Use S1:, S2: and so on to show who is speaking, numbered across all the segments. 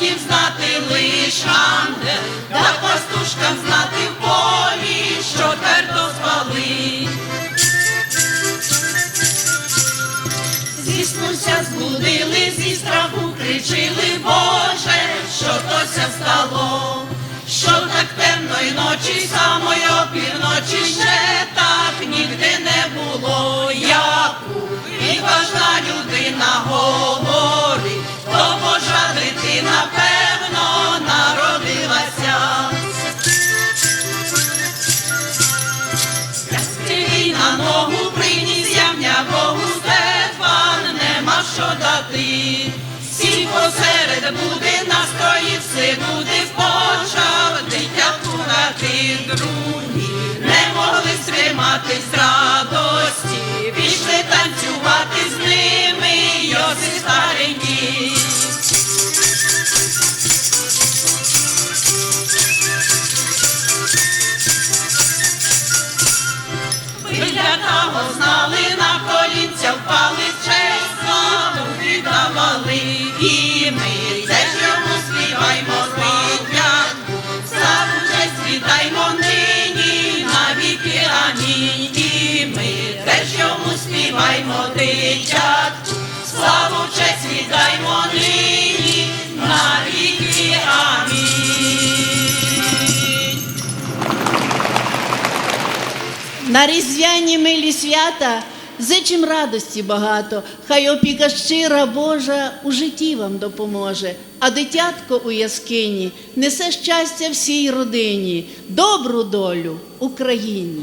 S1: Хотів знати лиш ангел, да пастушкам знати в полі, що твердо звали. зіснуся, збудили, зі страху кричили, Боже, що то ся стало, що так темної ночі, самої півночі ще так нігде не було, як і важна людина голова. Буде настрої, все буде почав, дитятку рати другі, не могли стриматись з радості, пішли танцювати з ними, йоси старенькі. Виглядало, знали, на колінця впали співаймо дитятку, славу честь віддаймо нині, навіки амінь.
S2: На різдвяні милі свята зичим радості багато, хай опіка щира Божа у житті вам допоможе, а дитятко у яскині несе щастя всій родині, добру долю Україні.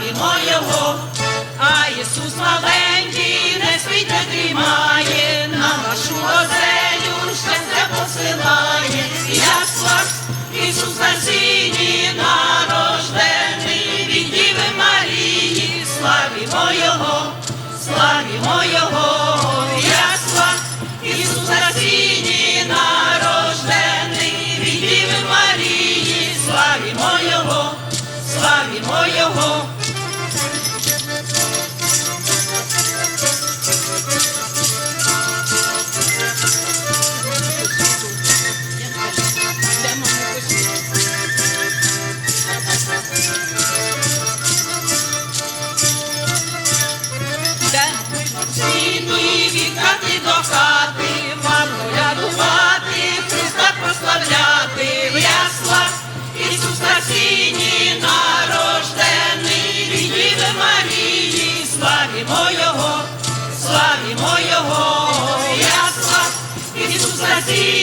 S1: славімо Його. А Ісус маленький, не не дрімає, на нашу оселю щастя посилає, ясла Ісус на сіні нарождений від Діви Марії, славімо Його, славімо Його, ясла Ісус на сіні народжений від Діви Марії, славімо Його, славімо Його. Ісус